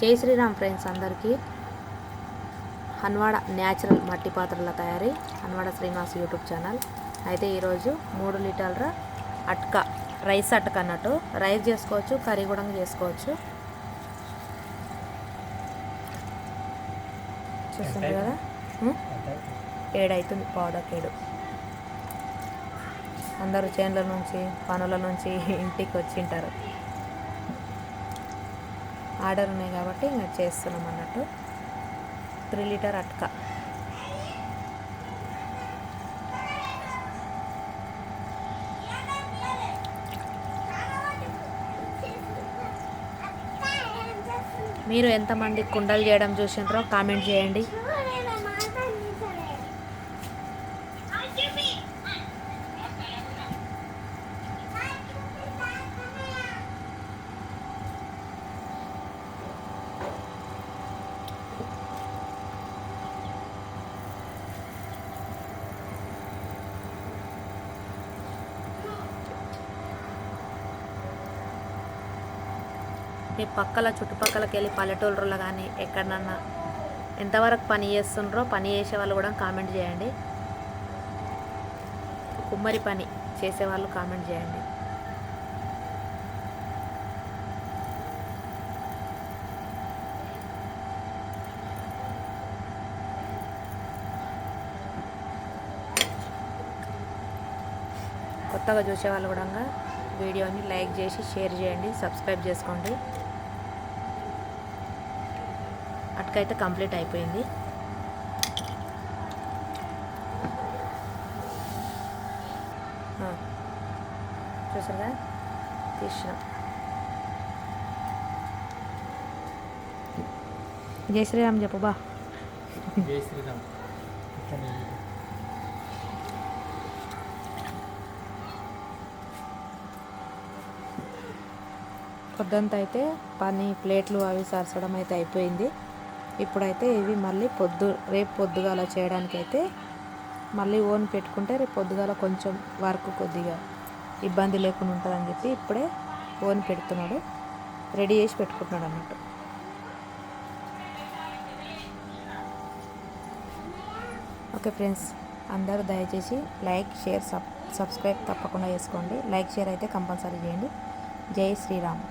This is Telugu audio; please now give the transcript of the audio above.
జై శ్రీరామ్ ఫ్రెండ్స్ అందరికీ. హన్వాడ న్యాచురల్ మట్టి పాత్రల తయారీ హన్వాడ శ్రీనివాస్ యూట్యూబ్ ఛానల్. అయితే ఈరోజు మూడు లీటర్ల అట్క రైస్ అట్క అన్నట్టు. రైస్ చేసుకోవచ్చు కర్రీ కూడా చేసుకోవచ్చు. చూస్తుంది కదా? ఉం? ఏడైతుంది పౌడర్ ఏడు అందరూ చేన్ల నుంచి పనుల నుంచి ఇంటికి వచ్చింటారు ఆర్డర్ ఉన్నాయి కాబట్టి ఇంకా చేస్తున్నాం అన్నట్టు. త్రీ లీటర్ అట్క. మీరు ఎంతమంది కుండలు చేయడం చూసినారో కామెంట్ చేయండి. మీ పక్కల చుట్టుపక్కలకి వెళ్ళి పల్లెటూళ్ళలో కానీ ఎక్కడన్నా ఎంతవరకు పని చేస్తుండ్రో పని చేసే వాళ్ళు కూడా కామెంట్ చేయండి. కుమ్మరి పని చేసేవాళ్ళు కామెంట్ చేయండి. కొత్తగా చూసే వాళ్ళు కూడా వీడియోని లైక్ చేసి షేర్ చేయండి సబ్స్క్రైబ్ చేసుకోండి. అటుకైతే కంప్లీట్ అయిపోయింది. చూసారుగా? తీసిన. జై శ్రీరామ్ చెప్పు బా. జై శ్రీరామ్. పొద్దంతా అయితే పని ప్లేట్లు అవి సరసడం అయితే అయిపోయింది. ఇప్పుడైతే ఇవి మళ్ళీ పొద్దు రేపు పొద్దుగాల చేయడానికైతే మళ్ళీ ఓన్ పెట్టుకుంటే రేపు పొద్దుగాల కొంచెం వర్క్ కొద్దిగా ఇబ్బంది లేకుండా ఉంటుందని చెప్పి ఇప్పుడే ఓన్ పెడుతున్నాడు. రెడీ చేసి పెట్టుకుంటున్నాడు అన్నట్టు ఓకే ఫ్రెండ్స్ అందరూ దయచేసి లైక్ షేర్ సబ్ సబ్స్క్రైబ్ తప్పకుండా చేసుకోండి. లైక్ షేర్ అయితే కంపల్సరీ చేయండి. జై శ్రీరామ్.